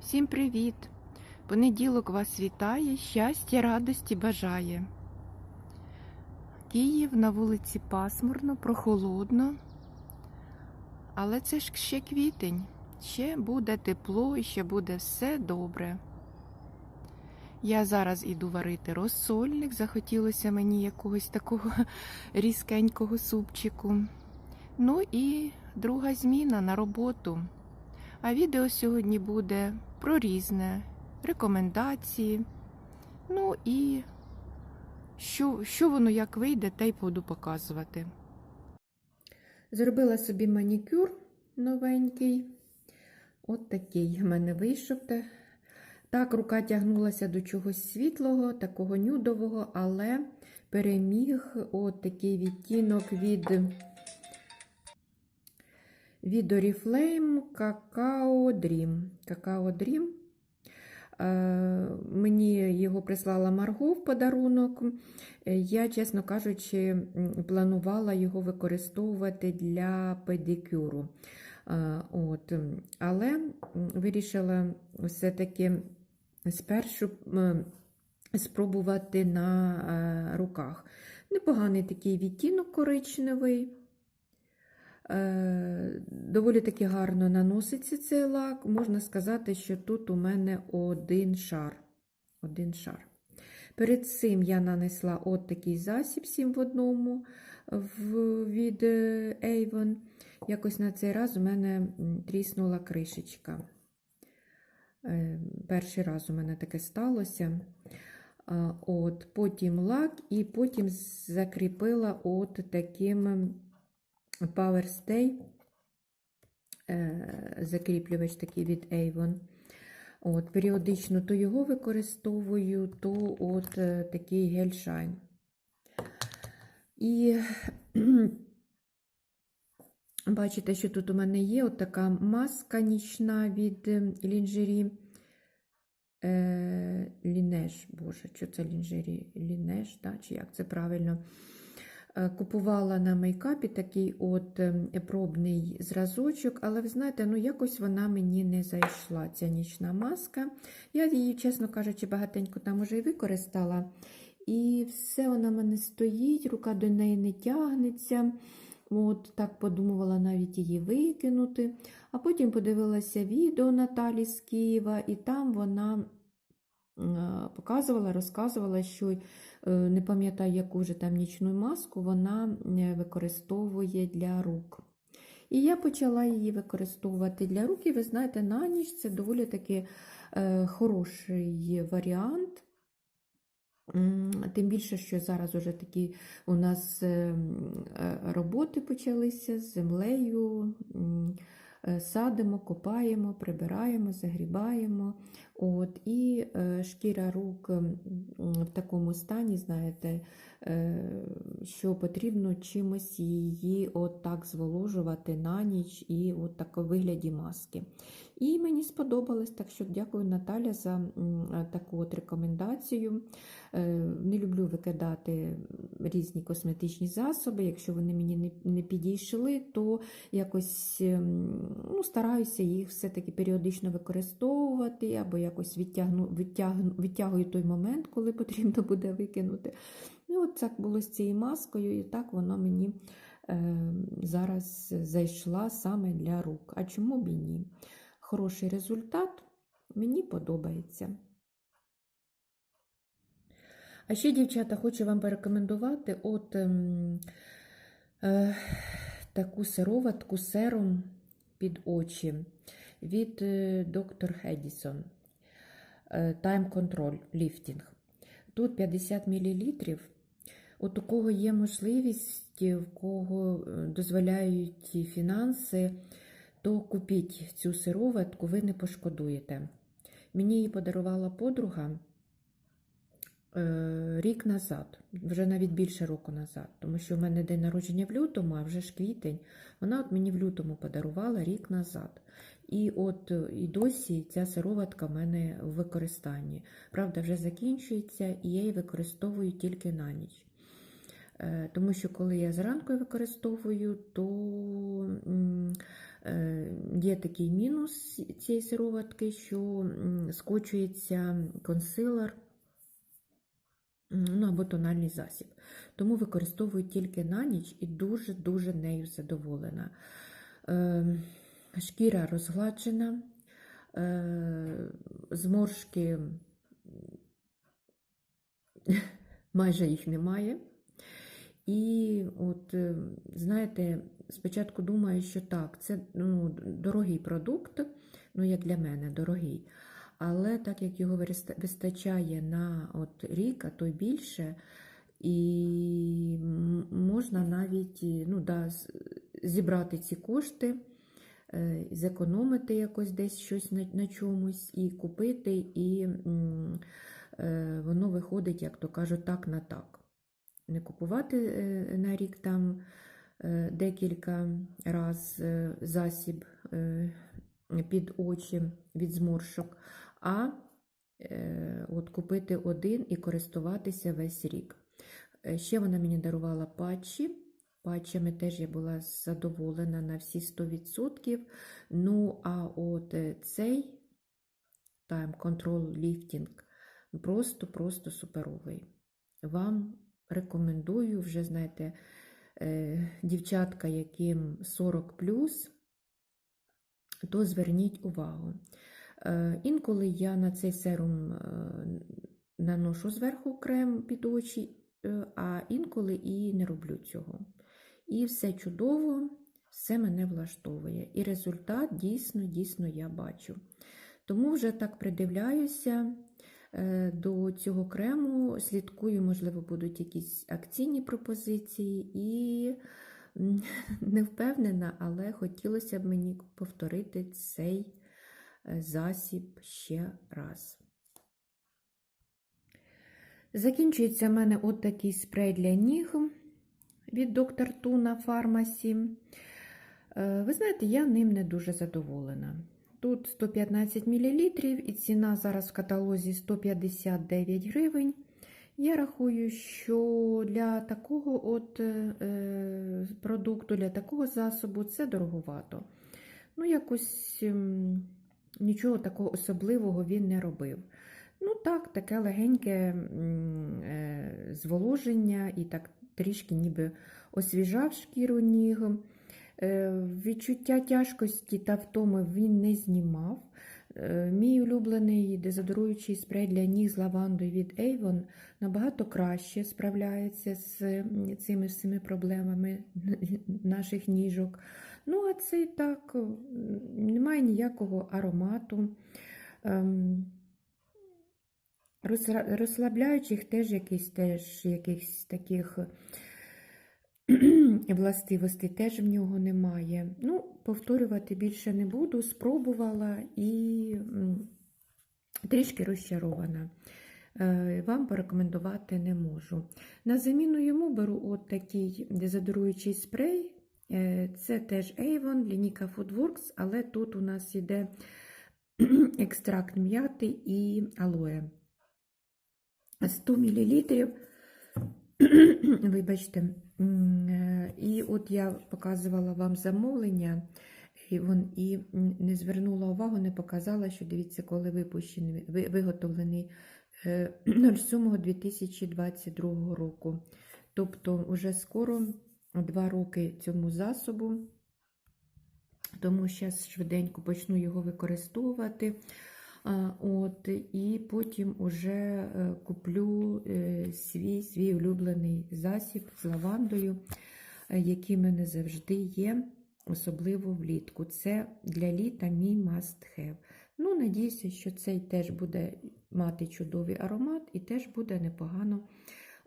Всім привіт! Понеділок вас вітає, щастя, радості бажає. Київ на вулиці пасмурно, прохолодно. Але це ж ще квітень. Ще буде тепло і ще буде все добре. Я зараз іду варити розсольник. Захотілося мені якогось такого різкенького супчику. Ну і друга зміна на роботу. А відео сьогодні буде про різне, рекомендації. Ну і що, що воно як вийде, те й буду показувати. Зробила собі манікюр новенький. От такий в мене вийшов. Так, рука тягнулася до чогось світлого, такого нюдового, але переміг от такий відтінок від від Oriflame Cacao Dream. Cacao Dream. Е, Мені його прислала Марго в подарунок. Я, чесно кажучи, планувала його використовувати для педикюру. Е, От. Але вирішила все-таки спершу спробувати на е, руках. Непоганий такий відтінок коричневий. Доволі таки гарно наноситься цей лак. Можна сказати, що тут у мене один шар. Один шар. Перед цим я нанесла от такий засіб 7 в одному від Avon. Якось на цей раз у мене тріснула кришечка. Перший раз у мене таке сталося. От, Потім лак, і потім закріпила от таким. Power Stay, закріплювач такий від Avon. От, Періодично то його використовую, то от такий гель-шайн. І бачите, що тут у мене є от така маска нічна від лінжері. Лінеж, боже, що це лінжері? Лінеж, да? чи як це правильно? Купувала на мейкапі такий от пробний зразочок, але ви знаєте, ну якось вона мені не зайшла, ця нічна маска. Я її, чесно кажучи, багатенько там уже і використала. І все вона в мене стоїть, рука до неї не тягнеться. От Так подумувала навіть її викинути. А потім подивилася відео Наталі з Києва, і там вона показувала, розказувала, що не пам'ятаю, яку вже там нічну маску вона використовує для рук. І я почала її використовувати для рук, і ви знаєте, на ніч це доволі таки хороший варіант. Тим більше, що зараз вже такі у нас роботи почалися з землею. Садимо, копаємо, прибираємо, загрібаємо. От, І е, шкіра рук в такому стані, знаєте, е, що потрібно чимось її от так зволожувати на ніч і от так у вигляді маски. І мені сподобалось, так що дякую Наталя за таку от рекомендацію. Е, не люблю викидати різні косметичні засоби. Якщо вони мені не підійшли, то якось ну, стараюся їх все-таки періодично використовувати, або якось відтягну, відтягну, відтягую той момент, коли потрібно буде викинути. І от так було з цією маскою, і так воно мені е, зараз зайшла саме для рук. А чому б і ні? Хороший результат, мені подобається. А ще, дівчата, хочу вам порекомендувати от ем, е, таку сироватку серум під очі від е, доктор Хедісон. Time Control Lifting. Тут 50 мл. От у кого є можливість, в кого дозволяють фінанси, то купіть цю сироватку, ви не пошкодуєте. Мені її подарувала подруга рік назад, вже навіть більше року назад, тому що в мене день народження в лютому, а вже ж квітень. Вона от мені в лютому подарувала рік назад. І от і досі ця сироватка в мене в використанні. Правда, вже закінчується, і я її використовую тільки на ніч. Е, Тому що коли я зранку використовую, то е, є такий мінус цієї сироватки, що скочується консилер ну, або тональний засіб. Тому використовую тільки на ніч і дуже-дуже нею задоволена. Шкіра розгладжена, е, зморшки майже їх немає. І от, е, знаєте, спочатку думаю, що так, це ну, дорогий продукт, ну, як для мене, дорогий. Але так як його вистачає на от рік, а то більше, і можна навіть ну, да, зібрати ці кошти, зекономити якось десь щось на, на чомусь і купити, і е, воно виходить, як то кажуть, так на так. Не купувати е, на рік там е, декілька раз е, засіб е, під очі від зморшок, а е, от купити один і користуватися весь рік. Е, Ще вона мені дарувала патчі. Патчами теж я була задоволена на всі 100%. Ну, а от е, цей Time Control Lifting просто-просто суперовий. Вам рекомендую, вже знаєте, е, дівчатка, яким 40 то зверніть увагу. Е, Інколи я на цей серум наношу зверху крем під очі, а інколи і не роблю цього. І все чудово, все мене влаштовує. І результат дійсно, дійсно я бачу. Тому вже так придивляюся е, до цього крему, слідкую, можливо, будуть якісь акційні пропозиції, і не впевнена, але хотілося б мені повторити цей е, засіб ще раз. Закінчується в мене от такий спрей для ніг від доктор Туна Фармасі. Е, Ви знаєте, я ним не дуже задоволена. Тут 115 мл і ціна зараз в каталозі 159 гривень. Я рахую, що для такого от е, продукту, для такого засобу це дороговато. Ну, якось ем, нічого такого особливого він не робив. Ну так, таке легеньке е, зволоження і так трішки ніби освіжав шкіру ніг. Е, Відчуття тяжкості та втоми він не знімав. Е, Мій улюблений дезодоруючий спрей для ніг з лавандою від Avon набагато краще справляється з цими всіми проблемами наших ніжок. Ну, а цей так, немає ніякого аромату. Розслабляючих теж якийсь теж якихось таких властивостей теж в нього немає. Ну, повторювати більше не буду, спробувала і трішки розчарована. Е, Вам порекомендувати не можу. На заміну йому беру от такий дезодоруючий спрей. Е, Це теж Avon, лінійка Foodworks, але тут у нас йде екстракт м'яти і алоє. 100 мл. Вибачте, е, і от я показувала вам замовлення, і, вон, і не звернула увагу, не показала, що дивіться, коли випущений, виготовлений е, 07.2022 року. Тобто, вже скоро два роки цьому засобу, тому зараз швиденько почну його використовувати. А, От, і потім уже е, куплю е, свій, свій улюблений засіб з лавандою, е, який в мене завжди є, особливо влітку. Це для літа мій must have. Ну, надіюся, що цей теж буде мати чудовий аромат і теж буде непогано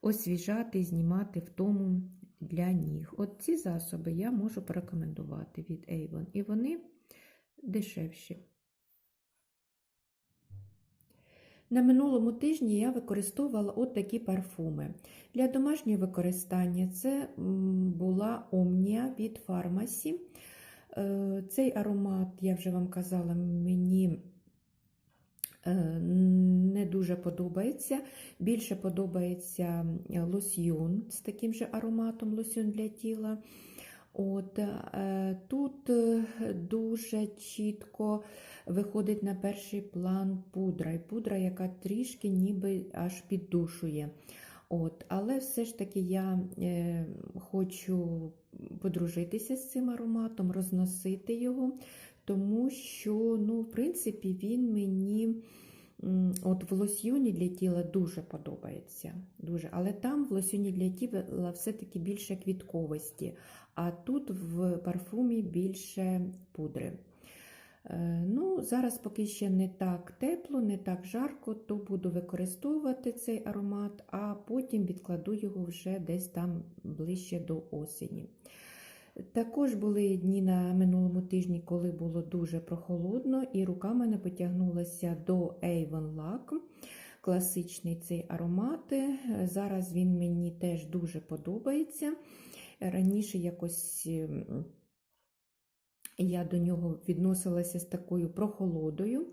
освіжати знімати втому для ніг. От ці засоби я можу порекомендувати від Avon, і вони дешевші. На минулому тижні я використовувала от такі парфуми. Для домашнього використання це була Omnia від Pharmacy. Е, Цей аромат, я вже вам казала, мені е, не дуже подобається. Більше подобається лосьйон з таким же ароматом лосьйон для тіла. От, е, Тут е, дуже чітко виходить на перший план пудра, і пудра, яка трішки ніби аж піддушує. От, Але все ж таки я е, хочу подружитися з цим ароматом, розносити його, тому що, ну, в принципі, він мені от в лосьйоні для тіла дуже подобається. Дуже. Але там в лосьйоні для тіла все-таки більше квітковості, а тут в парфумі більше пудри. Е, Ну, Зараз поки ще не так тепло, не так жарко, то буду використовувати цей аромат, а потім відкладу його вже десь там ближче до осені. Також були дні на минулому тижні, коли було дуже прохолодно, і рука мене потягнулася до Avon Lac. Класичний цей аромат. Зараз він мені теж дуже подобається. Раніше якось ем, я до нього відносилася з такою прохолодою.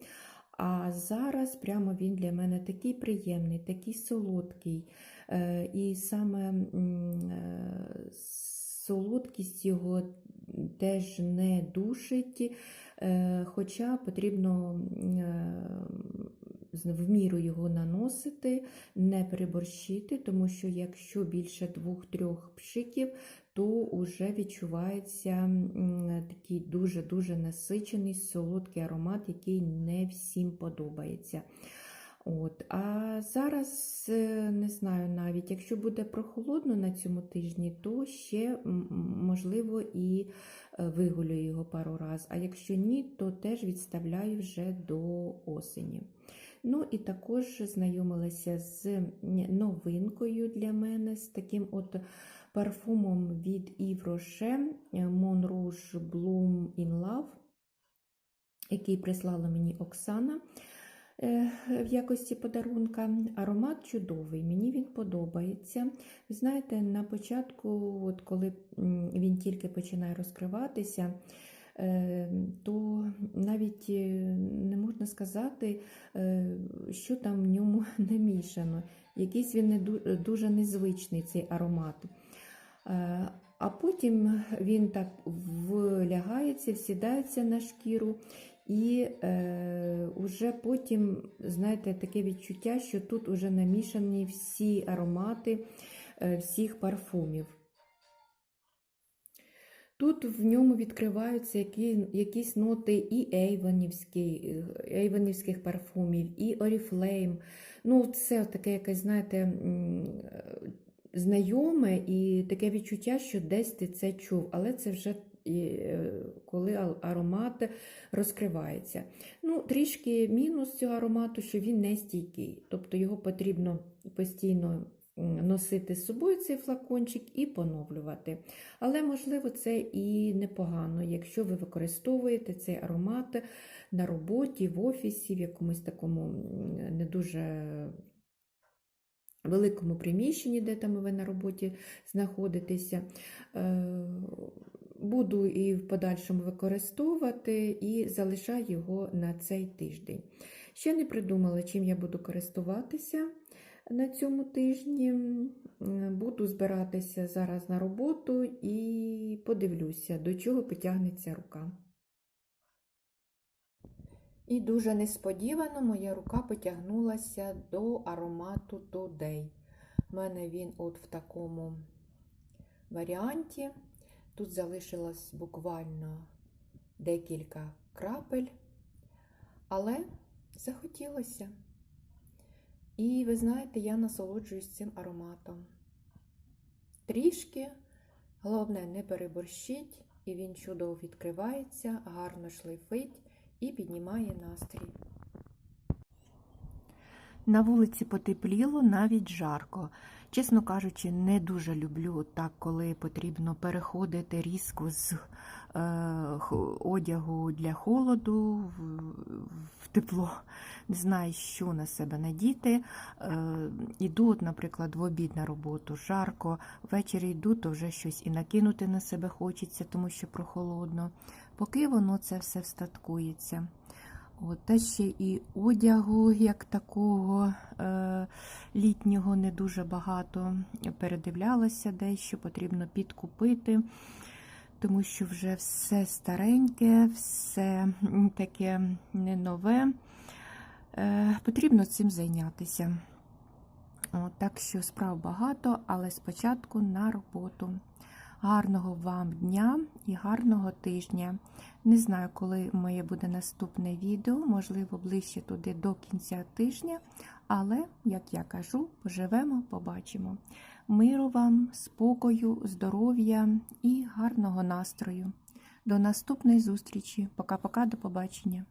А зараз прямо він для мене такий приємний, такий солодкий. Е, І саме е, солодкість його теж не душить, е, хоча потрібно е, в міру його наносити, не переборщити, тому що якщо більше двох-трьох пшиків, то вже відчувається такий дуже-дуже насичений солодкий аромат, який не всім подобається. От. А зараз е, не знаю навіть, якщо буде прохолодно на цьому тижні, то ще можливо і е, вигулюю його пару раз. А якщо ні, то теж відставляю вже до осені. Ну і також знайомилася з новинкою для мене, з таким от парфумом від Yves Rocher Mon Rouge Bloom in Love, який прислала мені Оксана е, в якості подарунка. Аромат чудовий, мені він подобається. Ви знаєте, на початку, от коли він тільки починає розкриватися, е, то навіть е, не можна сказати, е, що там в ньому намішано. Якийсь він дуже незвичний цей аромат. Е, А потім він так влягається, всідається на шкіру, і е, уже потім, знаєте, таке відчуття, що тут вже намішані всі аромати е, всіх парфумів. Тут в ньому відкриваються які, якісь ноти і ейвонівських парфумів, і Oriflame. Ну, це таке якесь, знаєте, е, знайоме і таке відчуття, що десь ти це чув, але це вже і, е, коли аромат розкривається. Ну, Трішки мінус цього аромату, що він не стійкий, тобто його потрібно постійно носити з собою цей флакончик і поновлювати. Але, можливо, це і непогано, якщо ви використовуєте цей аромат на роботі, в офісі, в якомусь такому не дуже великому приміщенні, де там ви на роботі знаходитеся. Буду і в подальшому використовувати і залишаю його на цей тиждень. Ще не придумала, чим я буду користуватися на цьому тижні. Буду збиратися зараз на роботу і подивлюся, до чого потягнеться рука. І дуже несподівано моя рука потягнулася до аромату Today. У мене він от в такому варіанті. Тут залишилось буквально декілька крапель, але захотілося. І ви знаєте, я насолоджуюсь цим ароматом. Трішки, головне, не переборщить, і він чудово відкривається, гарно шлейфить і піднімає настрій. На вулиці потепліло, навіть жарко. Чесно кажучи, не дуже люблю так, коли потрібно переходити різко з е, одягу для холоду в, в тепло. Не знаю, що на себе надіти. Е, іду, от, наприклад, в обід на роботу, жарко, ввечері йду, то вже щось і накинути на себе хочеться, тому що прохолодно. Поки воно це все встаткується. От, та ще і одягу, як такого е, літнього, не дуже багато. Передивлялася дещо, потрібно підкупити, тому що вже все стареньке, все таке не нове. Е, потрібно цим зайнятися. От, так що справ багато, але спочатку на роботу. Гарного вам дня і гарного тижня. Не знаю, коли моє буде наступне відео, можливо, ближче туди до кінця тижня. Але, як я кажу, поживемо, побачимо. Миру вам, спокою, здоров'я і гарного настрою. До наступної зустрічі. Пока-пока, до побачення.